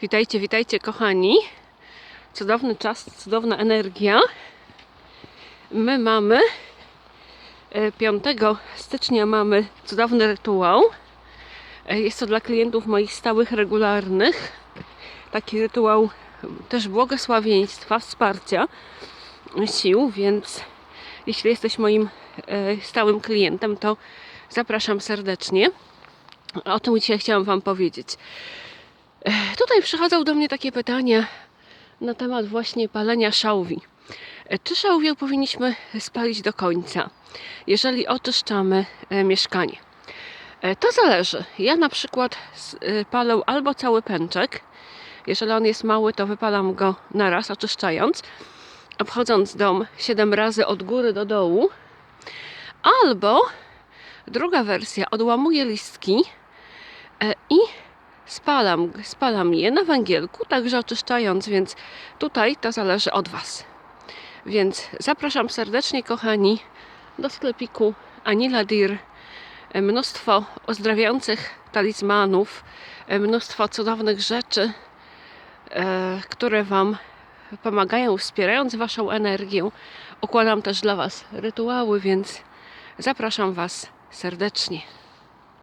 Witajcie, witajcie kochani. Cudowny czas, cudowna energia. My mamy e, 5 stycznia mamy cudowny rytuał. E, Jest to dla klientów moich stałych, regularnych. Taki rytuał też błogosławieństwa, wsparcia sił, więc jeśli jesteś moim e, stałym klientem, to zapraszam serdecznie. O tym dzisiaj chciałam Wam powiedzieć. Tutaj przychodzą do mnie takie pytania na temat właśnie palenia szałwi. E, Czy szałwię powinniśmy spalić do końca, jeżeli oczyszczamy e, mieszkanie? E, To zależy. Ja na przykład palę albo cały pęczek. Jeżeli on jest mały, to wypalam go na raz, oczyszczając, obchodząc dom 7 razy od góry do dołu. Albo druga wersja, odłamuję listki i spalam, spalam je na węgielku, także oczyszczając, więc tutaj to zależy od Was. Więc zapraszam serdecznie, kochani, do sklepiku Anila Dir. Mnóstwo ozdrawiających talizmanów, mnóstwo cudownych rzeczy, e, które Wam pomagają, wspierając Waszą energię. Układam też dla Was rytuały, więc zapraszam Was serdecznie.